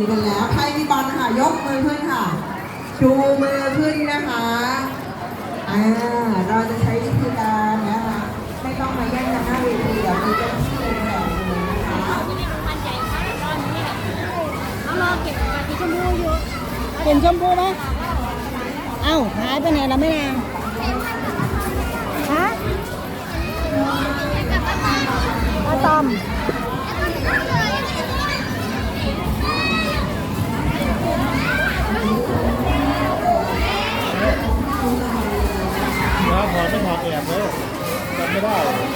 มีกันแล้วใครมีบอลค่ะยกมือขึ้นค่ะ ชูมือขึ้นนะคะอ่าเราจะใช้วิธีการนะคะไม่ต้องมาแย่งกันหน้าเวทีเดี๋ยวมีเจ้าหน้าที่แถวอยู่นะคะเอารอเก็บกะทิชมพูอยู่เห็นชมพูไหมเอ้าหายไปไหนแล้วไม่นางฮะอะตอม จำ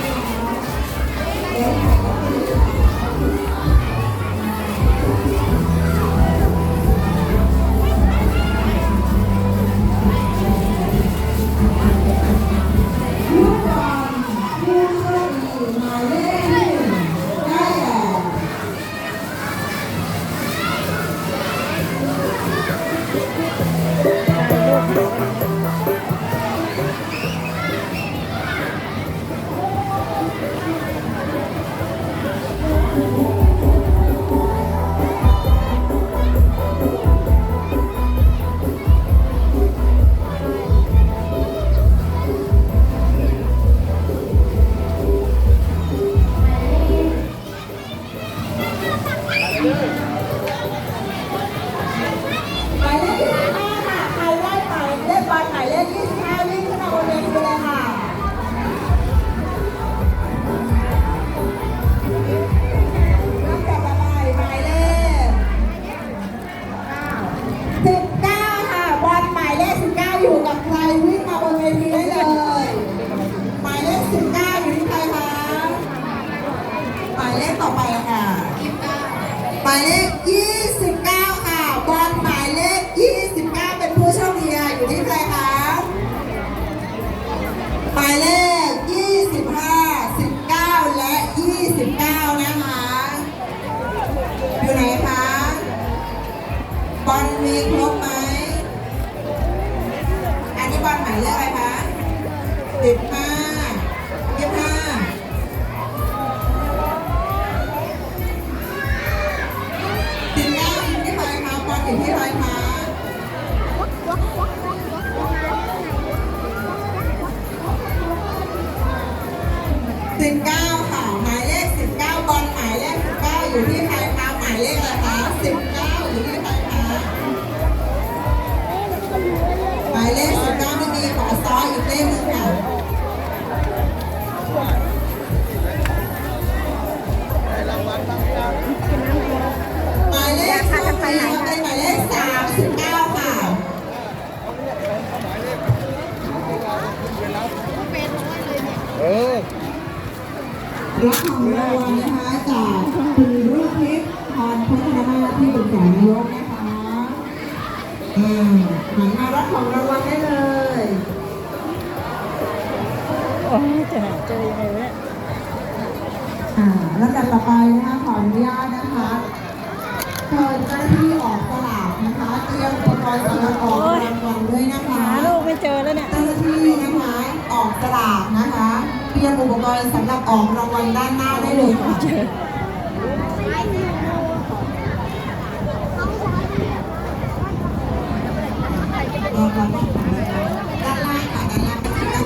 ต่อไปค่ะ หมายเลข 29 ค่ะ บอลหมายเลข 29 เป็นผู้โชคดีค่ะอยู่ที่ใครคะ หมายเลข 25 19 และ 29 นะคะ อยู่ไหนคะ บอลมีครบไหม อันนี้บอลหมายเลขอะไรคะ15 19 ค่ะ หมายเลข 19 บอลหมายเลข 19 อยู่ที่ใครคะหมายเลขอะไรคะ19 อยู่ที่ใครคะหมายเลข 19ไม่มีขอซ้อยอีกเลขหนึ่งค่ะ รับของรางวัลนะคะจากคุณรุ่งทิพย์พรพัฒนาที่ปรึกษานายกนะคะอ่าหันมารับของรางวัลได้เลยโอ้ยจะหาเจอยังไงวะอ่าลำดับต่อไปนะคะขออนุญาตนะคะเชิญเจ้าหน้าที่ออกสลากนะคะ เตรียมอุปกรณ์สำหรับออกรางวัลด้วยนะคะ หาลูกไม่เจอแล้วเนี่ย ออกสลากนะคะเตรียมอุปกรณ์สำหรับออกรางวัลด้านหน้าได้เลยค่ะเจอออกรางวัลด้านล่างค่ะด้านล่างด้านล่าง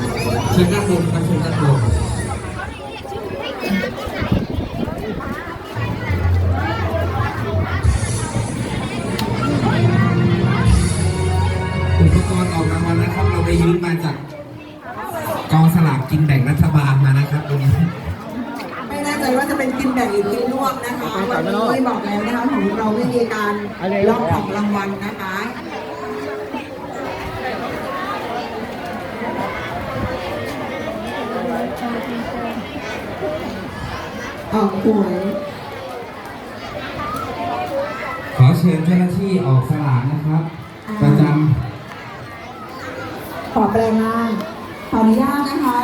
เชิญด้านบนครับเชิญด้านบนอุปกรณ์ออกรางวัลนะครับ เราไปยืมมาจาก กองสลากกินแบ่งรัฐบาลมานะครับตรงนี้ไม่แน่ใจว่าจะเป็นกินแบ่งหรือกินร่วมนะคะวันนี้บอกแล้วนะคะของเราไม่มีการล็อกของรางวัลนะคะออกหวยขอเชิญเจ้าหน้าที่ออกสลากนะครับ ประจขอแปลงร่างขออ นุญาตนะคะ